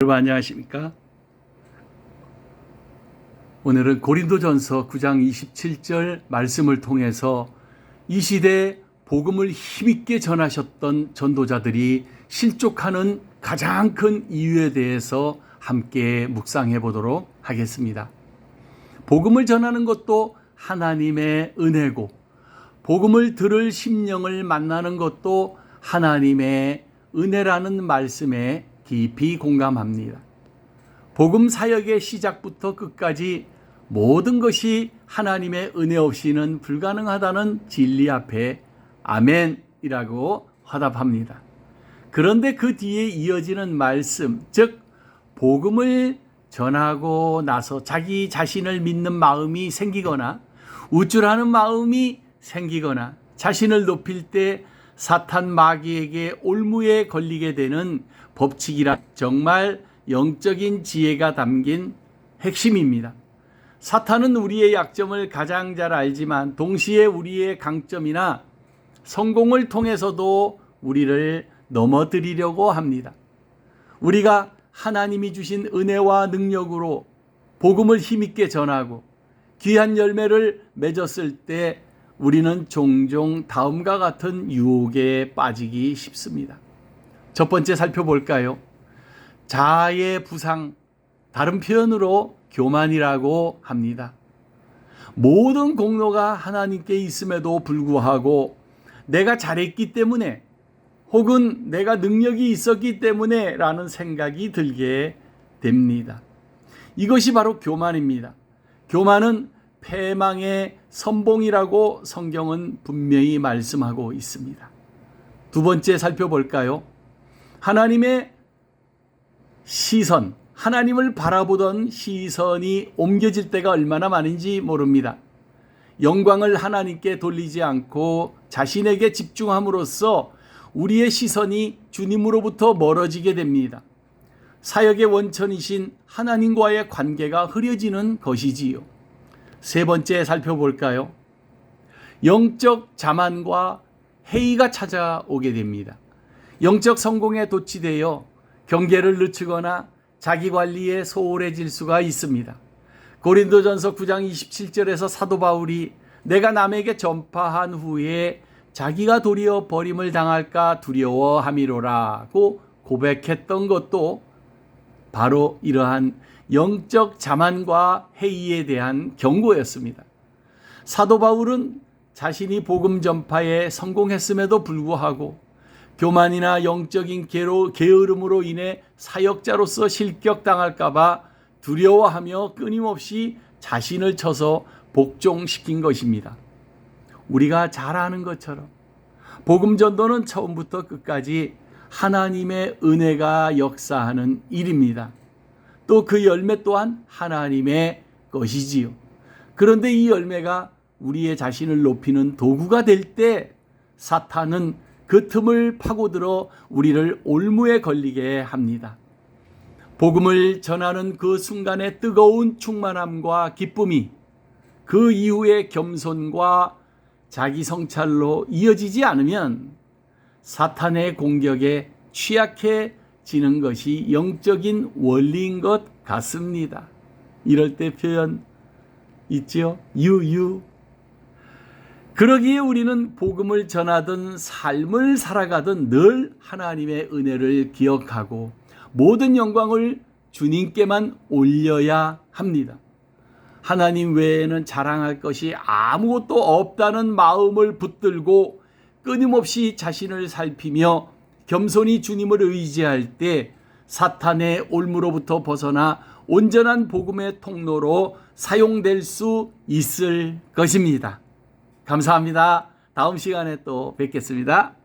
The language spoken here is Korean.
여러분 안녕하십니까? 오늘은 고린도전서 9장 27절 말씀을 통해서 이 시대 복음을 힘있게 전하셨던 전도자들이 실족하는 가장 큰 이유에 대해서 함께 묵상해 보도록 하겠습니다. 복음을 전하는 것도 하나님의 은혜고 복음을 들을 심령을 만나는 것도 하나님의 은혜라는 말씀에 깊이 공감합니다. 복음 사역의 시작부터 끝까지 모든 것이 하나님의 은혜 없이는 불가능하다는 진리 앞에 아멘이라고 화답합니다. 그런데 그 뒤에 이어지는 말씀, 즉 복음을 전하고 나서 자기 자신을 믿는 마음이 생기거나 우쭐하는 마음이 생기거나 자신을 높일 때 사탄 마귀에게 올무에 걸리게 되는 법칙이라 정말 영적인 지혜가 담긴 핵심입니다. 사탄은 우리의 약점을 가장 잘 알지만 동시에 우리의 강점이나 성공을 통해서도 우리를 넘어뜨리려고 합니다. 우리가 하나님이 주신 은혜와 능력으로 복음을 힘있게 전하고 귀한 열매를 맺었을 때 우리는 종종 다음과 같은 유혹에 빠지기 쉽습니다. 첫 번째 살펴볼까요? 자아의 부상, 다른 표현으로 교만이라고 합니다. 모든 공로가 하나님께 있음에도 불구하고 내가 잘했기 때문에 혹은 내가 능력이 있었기 때문에 라는 생각이 들게 됩니다. 이것이 바로 교만입니다. 교만은 패망의 선봉이라고 성경은 분명히 말씀하고 있습니다. 두 번째 살펴볼까요? 하나님의 시선, 하나님을 바라보던 시선이 옮겨질 때가 얼마나 많은지 모릅니다. 영광을 하나님께 돌리지 않고 자신에게 집중함으로써 우리의 시선이 주님으로부터 멀어지게 됩니다. 사역의 원천이신 하나님과의 관계가 흐려지는 것이지요. 세 번째 살펴볼까요? 영적 자만과 회의가 찾아오게 됩니다. 영적 성공에 도취되어 경계를 늦추거나 자기 관리에 소홀해질 수가 있습니다. 고린도전서 9장 27절에서 사도 바울이 내가 남에게 전파한 후에 자기가 도리어 버림을 당할까 두려워함이로라고 고백했던 것도 바로 이러한 영적 자만과 회의에 대한 경고였습니다. 사도 바울은 자신이 복음 전파에 성공했음에도 불구하고 교만이나 영적인 게으, 게으름으로 인해 사역자로서 실격당할까봐 두려워하며 끊임없이 자신을 쳐서 복종시킨 것입니다. 우리가 잘 아는 것처럼 복음 전도는 처음부터 끝까지 하나님의 은혜가 역사하는 일입니다. 또 그 열매 또한 하나님의 것이지요. 그런데 이 열매가 우리의 자신을 높이는 도구가 될 때 사탄은 그 틈을 파고들어 우리를 올무에 걸리게 합니다. 복음을 전하는 그 순간의 뜨거운 충만함과 기쁨이 그 이후의 겸손과 자기 성찰로 이어지지 않으면 사탄의 공격에 취약해지는 것이 영적인 원리인 것 같습니다. 이럴 때 표현 있죠? 유유. 그러기에 우리는 복음을 전하든 삶을 살아가든 늘 하나님의 은혜를 기억하고 모든 영광을 주님께만 올려야 합니다. 하나님 외에는 자랑할 것이 아무것도 없다는 마음을 붙들고 끊임없이 자신을 살피며 겸손히 주님을 의지할 때 사탄의 올무로부터 벗어나 온전한 복음의 통로로 사용될 수 있을 것입니다. 감사합니다. 다음 시간에 또 뵙겠습니다.